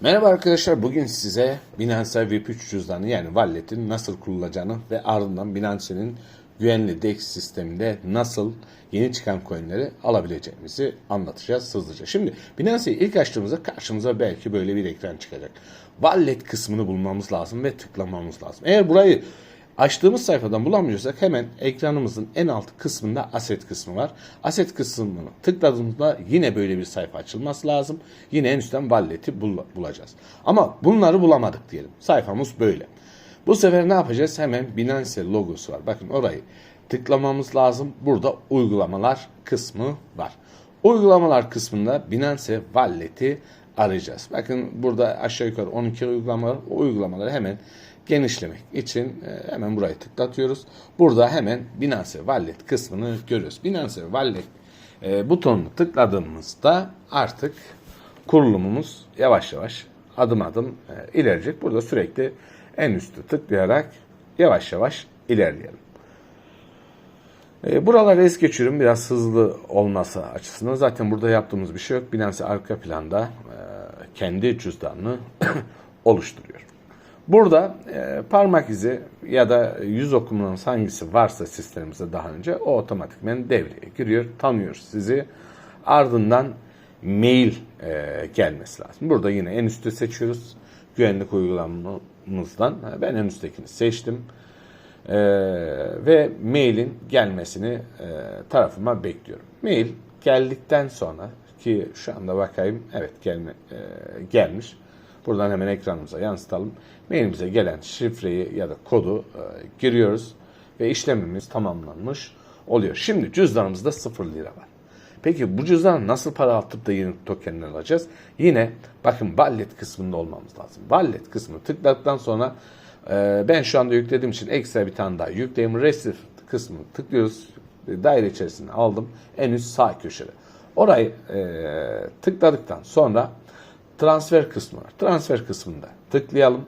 Merhaba arkadaşlar bugün size Binance VIP3 cüzdanı yani Wallet'in nasıl kurulacağını ve ardından Binance'nin güvenli DEX sisteminde nasıl yeni çıkan coinleri alabileceğimizi anlatacağız hızlıca. Şimdi Binance'yi ilk açtığımızda karşımıza belki böyle bir ekran çıkacak. Wallet kısmını bulmamız lazım ve tıklamamız lazım. Eğer burayı Açtığımız sayfadan bulamıyorsak hemen ekranımızın en alt kısmında aset kısmı var. Aset kısmını tıkladığımızda yine böyle bir sayfa açılması lazım. Yine en üstten wallet'i bul- bulacağız. Ama bunları bulamadık diyelim. Sayfamız böyle. Bu sefer ne yapacağız? Hemen Binance logosu var. Bakın orayı tıklamamız lazım. Burada uygulamalar kısmı var. Uygulamalar kısmında Binance Wallet'i arayacağız. Bakın burada aşağı yukarı 12 uygulama var. O uygulamaları hemen genişlemek için e, hemen burayı tıklatıyoruz. Burada hemen Binance Wallet kısmını görüyoruz. Binance Wallet e, butonunu tıkladığımızda artık kurulumumuz yavaş yavaş adım adım e, ilerleyecek. Burada sürekli en üstü tıklayarak yavaş yavaş ilerleyelim. Buraları es geçiyorum biraz hızlı olması açısından. Zaten burada yaptığımız bir şey yok. Binance arka planda kendi cüzdanını oluşturuyor. Burada e, parmak izi ya da yüz okumanız hangisi varsa sistemimizde daha önce o otomatikmen devreye giriyor, tanıyor sizi. Ardından mail e, gelmesi lazım. Burada yine en üstte seçiyoruz. Güvenlik uygulamamızdan. Ben en üsttekini seçtim. Ee, ve mailin gelmesini e, tarafıma bekliyorum. Mail geldikten sonra ki şu anda bakayım evet gelme, e, gelmiş. Buradan hemen ekranımıza yansıtalım. Mailimize gelen şifreyi ya da kodu e, giriyoruz ve işlemimiz tamamlanmış oluyor. Şimdi cüzdanımızda 0 lira var. Peki bu cüzdan nasıl para atıp da yeni tokenler alacağız? Yine bakın wallet kısmında olmamız lazım. Wallet kısmını tıkladıktan sonra e, ben şu anda yüklediğim için ekstra bir tane daha yükleyeyim. Receive kısmını tıklıyoruz. Daire içerisine aldım. En üst sağ köşede. Orayı e, tıkladıktan sonra transfer kısmı var. Transfer kısmında tıklayalım.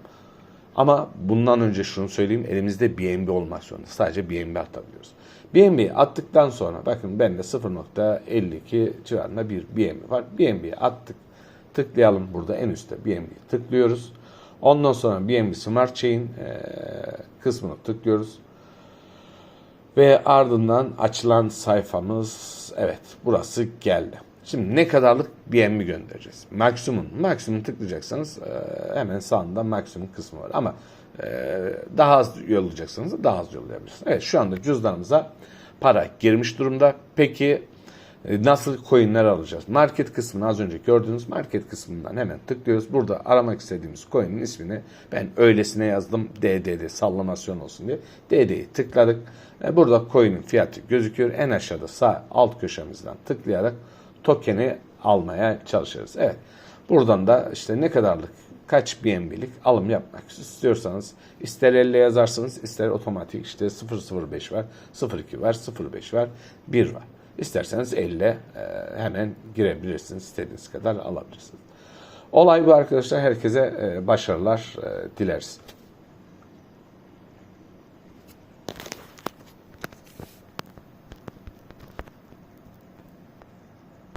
Ama bundan önce şunu söyleyeyim. Elimizde BNB olmak zorunda. Sadece BNB atabiliyoruz. BNB attıktan sonra bakın bende 0.52 civarında bir BNB var. BNB'yi attık. Tıklayalım burada en üstte BNB'yi tıklıyoruz. Ondan sonra BNB Smart Chain e, kısmını tıklıyoruz. Ve ardından açılan sayfamız evet burası geldi. Şimdi ne kadarlık BNB göndereceğiz? Maksimum. Maksimum tıklayacaksanız e, hemen sağında maksimum kısmı var. Ama e, daha az yollayacaksanız daha az yollayabilirsiniz. Evet şu anda cüzdanımıza para girmiş durumda. Peki e, nasıl coinler alacağız? Market kısmını az önce gördüğünüz market kısmından hemen tıklıyoruz. Burada aramak istediğimiz coin'in ismini ben öylesine yazdım. DDD sallamasyon olsun diye. DD'yi tıkladık. Burada coin'in fiyatı gözüküyor. En aşağıda sağ alt köşemizden tıklayarak token'i almaya çalışırız. Evet. Buradan da işte ne kadarlık kaç BNB'lik alım yapmak istiyorsanız ister elle yazarsınız ister otomatik işte 005 var, 02 var, 05 var, 1 var. İsterseniz elle e, hemen girebilirsiniz. istediğiniz kadar alabilirsiniz. Olay bu arkadaşlar. Herkese e, başarılar e, dileriz.